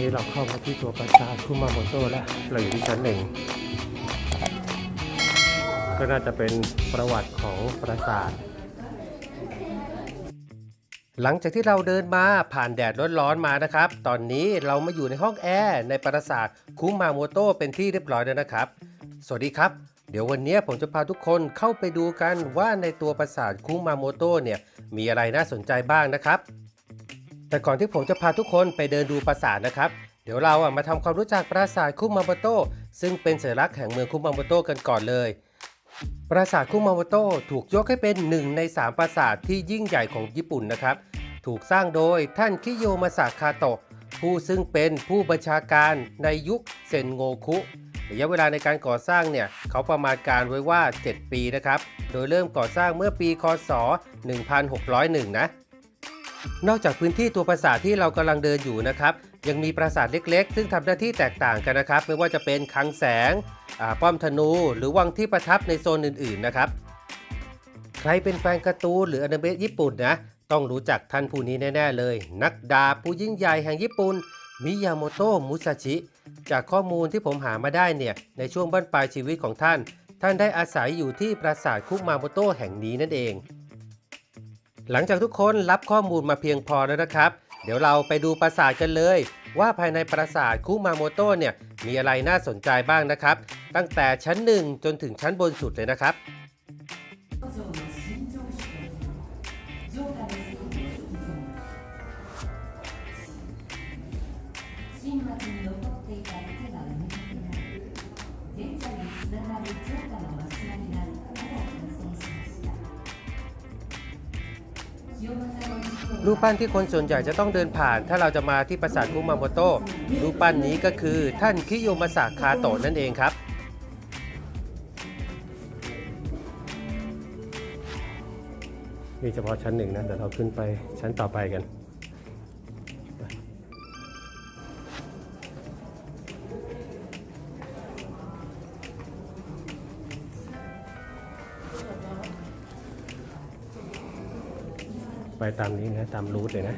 นี้เราเข้ามาที่ตัวปราสาทคุมาโมโตแล้ว เราอยู่ที่ชั้นหนึ่ง ก็น่าจะเป็นประวัติของปราสาท หลังจากที่เราเดินมาผ่านแดดร้อนๆมานะครับ ตอนนี้เรามาอยู่ในห้องแอร์ในปราสาทคุมาโมโตเป็นที่เรียบร้อยแล้วนะครับ สวัสดีครับเดี๋ยววันนี้ผมจะพาทุกคนเข้าไปดูกันว่าในตัวปราสาทคุมาโมโตเนี่ยมีอะไรน่าสนใจบ้างนะครับ แต่ก่อนที่ผมจะพาทุกคนไปเดินดูปราสาทนะครับ เดี๋ยวเราอะมาทำความรู้จักปราสาทคุมาโมโตะซึ่งเป็นสัญลักษณ์แห่งเมืองคุมาโมโตะกันก่อนเลย ปราสาทคุมาโมโตะถูกยกให้เป็นหนึ่งในสามปราสาทที่ยิ่งใหญ่ของญี่ปุ่นนะครับ ถูกสร้างโดยท่านคิโยมาสะคาโตะผู้ซึ่งเป็นผู้บัญชาการในยุคเซนโงคุระยะเวลาในการก่อสร้างเนี่ยเขาประมาณการไว้ว่า 7 ปีนะครับ โดยเริ่มก่อสร้างเมื่อปี คศ 1601 นะ นอกจากพื้นที่ตัวปราสาทที่เรากำลังเดินอยู่นะครับ ยังมีปราสาทเล็กๆ ซึ่งทำหน้าที่แตกต่างกันนะครับ ไม่ว่าจะเป็นคังแสงป้อมธนู หรือวังที่ประทับในโซนอื่นๆนะครับ ใครเป็นแฟนการ์ตูนหรืออนิเมะญี่ปุ่นนะต้องรู้จักท่านผู้นี้แน่ ๆ เลย นักดาบผู้ยิ่งใหญ่แห่งญี่ปุ่นมิยาโมโตะมุซาชิ จากข้อมูลที่ผมหามาได้เนี่ย ในช่วงบั้นปลายชีวิตของท่าน ท่านได้อาศัยอยู่ที่ปราสาทคุมาโมโตะแห่งนี้นั่นเอง หลังจากทุกคนรับข้อมูลมาเพียงพอแล้วนะครับ เดี๋ยวเราไปดูปราสาทกันเลย ว่าภายในปราสาทคุมาโมโตะเนี่ยมีอะไรน่าสนใจบ้างนะครับ ตั้งแต่ชั้นหนึ่งจนถึงชั้นบนสุดเลยนะครับ รูปปั้นที่คนส่วนใหญ่จะต้องเดินผ่าน ถ้าเราจะมาที่ปราสาทคุมาโมโตะรูปปั้นนี้ก็คือท่านคิโยมาสะคาโตะนั่นเองครับนี่เฉพาะชั้นหนึ่งนะเดี๋ยวเราขึ้นไปชั้นต่อไปกัน ไปตามนี้นะตามรูทเลยนะ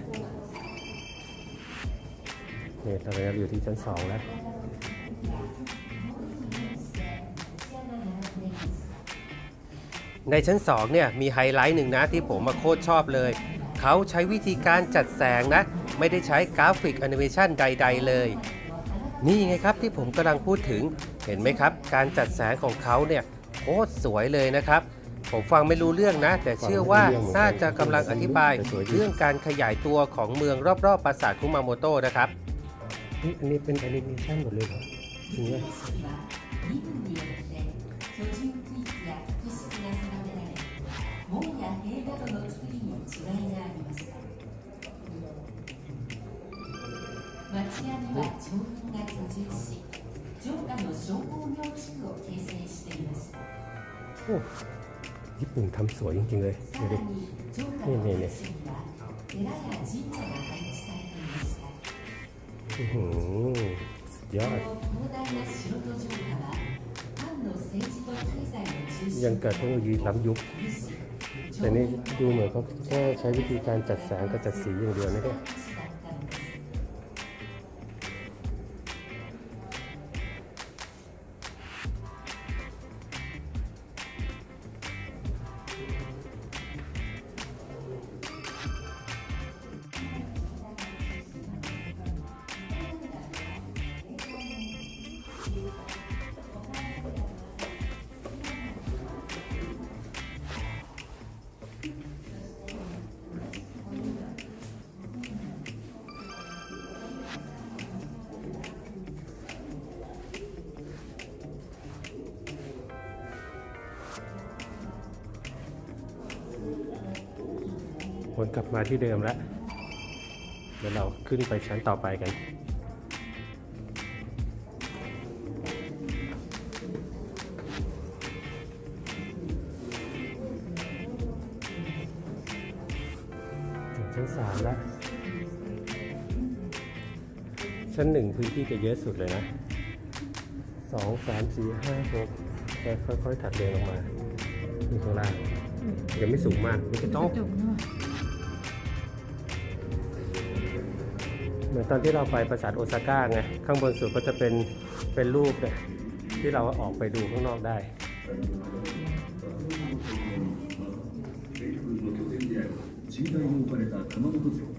นี่ตอนนี้เราอยู่ที่ชั้นสองแล้วในชั้น 2 เนี่ยมีไฮไลท์หนึ่งนะที่ผมมาโคตรชอบเลย เขาใช้วิธีการจัดแสงนะ ไม่ได้ใช้กราฟิกแอนิเมชันใด ๆ เลย นี่ไงครับที่ผมกำลังพูดถึงเห็นไหมครับ การจัดแสงของเขาเนี่ยโคตรสวยเลยนะครับ ผมฟังไม่รู้เรื่องนะ แต่เชื่อว่าน่าจะกำลังอธิบายเรื่องการขยายตัวของเมืองรอบๆปราสาทคุมาโมโตะนะครับนี่อันนี้เป็นแอนิเมชันหมดเลยเหรอจริงไหม 身分によって居住区域や格式が定められ門や塀などの作りに違いがありました町屋には町民が居住し城下の商工業地区を形成していました โอ้ ญี่ปุ่นทำสวยจริงๆเลยดูดินี่นี่นี่ยอดยังเกิดเทคโนโลยีล้ำยุค แต่นี่ดูเหมือนเขาแค่ใช้วิธีการจัดแสงกับจัดสีอย่างเดียวนะเนี่ วนกลับมาที่เดิมแล้วเดี๋ยวเราขึ้นไปชั้นต่อไปกันถึงชั้นสามแล้ว ชั้นหนึ่งพื้นที่จะเยอะสุดเลยนะสองสามสี่ห้าหกจะค่อยๆถัดเรียงลงมาที่ข้างล่างยังไม่สูงมากมีกระจกกระจกเเหมือนตอนที่เราไปปราสาทโอซาก้าไง ข้างบนสุดก็จะเป็นเป็นรูปเนี่ยที่เราออกไปดูข้างนอกได้ 賃貸に置かれた熊本城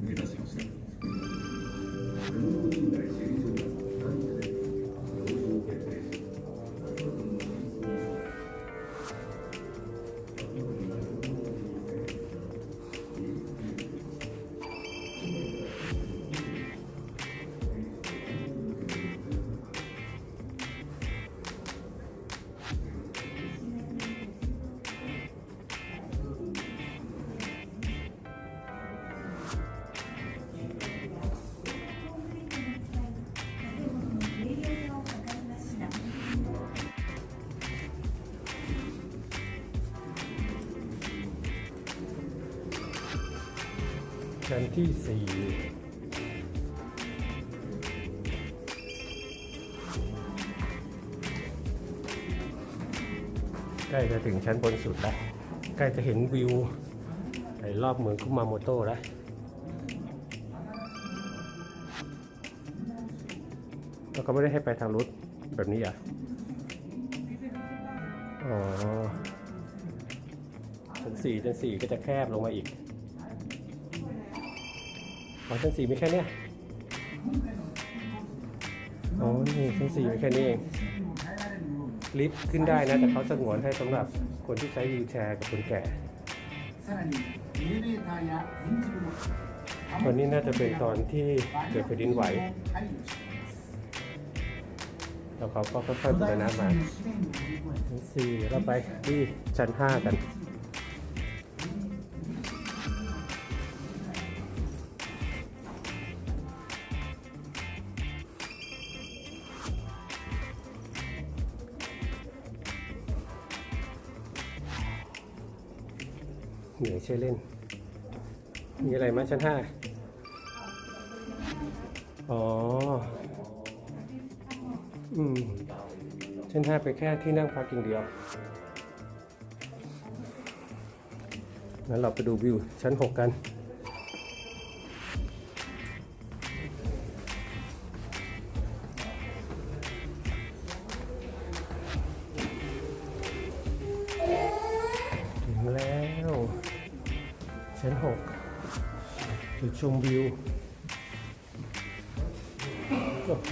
ชั้นที่สี่ใกล้จะถึงชั้นบนสุดแล้วใกล้จะเห็นวิวไอ้รอบเมืองคุมาโมโตะแล้วแล้วก็ไม่ได้ให้ไปทางรุดแบบนี้อะ อ๋อชั้นสี่ชั้นสี่ก็จะแคบลงมาอีก อชั้นสี่ไม่แค่นี้อ๋อนี่ชั้นสี่ไม่แค่นี้เองลิฟต์ขึ้นได้นะแต่เขาสงวนให้สำหรับคนที่ใช้วีลแชร์กับคนแก่วันนี้น่าจะเป็นตอนที่เกิดแผ่นดินไหวแล้วเขาก็ค่อยๆบูรณะมาชั้นสี่เราไปที่ชั้นห้ากัน ยเล่น มีอะไรไหมชั้นห้าอ๋อ อืม ชั้นห้าไปแค่ที่นั่งพักอย่างเดียว งั้นเราไปดูวิวชั้นหกกัน ชั้นหกจุดชมวิว โอ้โห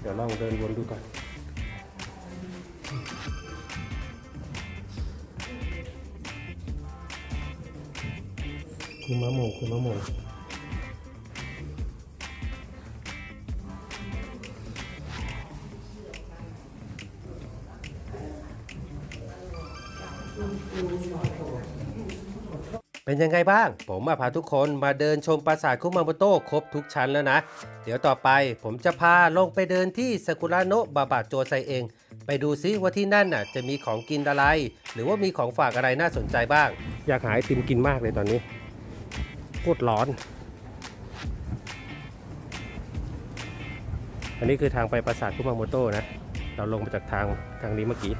เดี๋ยวลองเดินวนดูก่อนคุณมะโมงคุณมะโม เป็นยังไงบ้าง ผมมาพาทุกคนมาเดินชมปราสาทคุมาโมโตครบทุกชั้นแล้วนะ เดี๋ยวต่อไปผมจะพาลงไปเดินที่ซากุระโนะบาบะโจไซเอง ไปดูซิว่าที่นั่นน่ะ จะมีของกินอะไร หรือว่ามีของฝากอะไรน่าสนใจบ้าง อยากหาไอติมกินมากเลยตอนนี้โคตรร้อน อันนี้คือทางไปปราสาทคุมาโมโตนะ เราลงมาจากทางทางนี้เมื่อกี้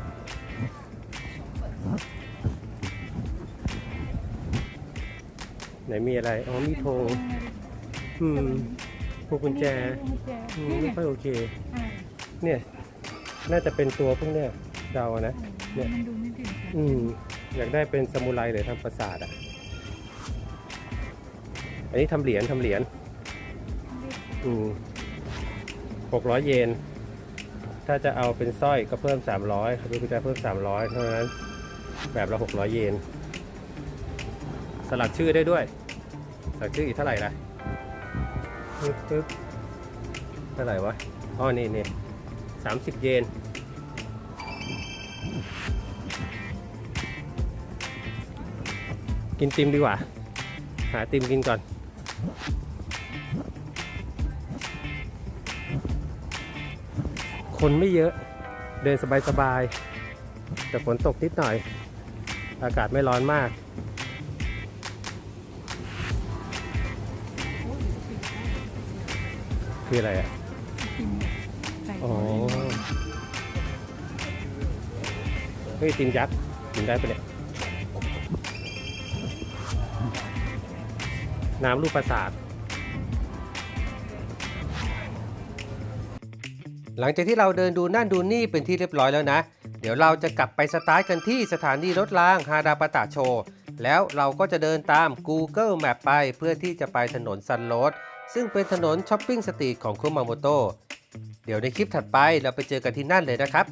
ไหนมีอะไร อ๋อ มีธงอืมพวกกุญแจอืมไม่ค่อยโอเค เนี่ย น่าจะเป็นตัวพวกเนี้ยเดาอะนะ เนี่ย มันดูไม่ถึงค่ะอืม อยากได้เป็นซามูไรหรือทำปราสาทอะ อันนี้ทำเหรียญทำเหรียญ อืมหกร้อยเยน ถ้าจะเอาเป็นสร้อยก็เพิ่มสามร้อยหรือกุญแจเพิ่มสามร้อยเท่านั้น แบบละหกร้อยเยน สลักชื่อได้ด้วย สลักชื่ออีกเท่าไหร่ละปึ๊บปึ๊บเท่าไหร่วะอ๋อนี่นี่สามสิบเยนกินติมดีกว่า หาติมกินก่อน คนไม่เยอะ เดินสบายๆ แต่ฝนตกนิดหน่อย อากาศไม่ร้อนมาก คืออะไรอะกินใส่อ๋อเฮ้ยติมยักษ์กินได้ปะเนี่ย น้ำรูปปราสาท หลังจากที่เราเดินดูนั่นดูนี่เป็นที่เรียบร้อยแล้วนะ เดี๋ยวเราจะกลับไปสตาร์ทกันที่สถานีรถรางฮาดาปาตะโชแล้วเราก็จะเดินตาม Google Map ไปเพื่อที่จะไปถนนซันโรด ซึ่งเป็นถนนช้อปปิ้งสตรีทของคุมาโมโตเดี๋ยวในคลิปถัดไปเราไปเจอกันที่นั่นเลยนะครับ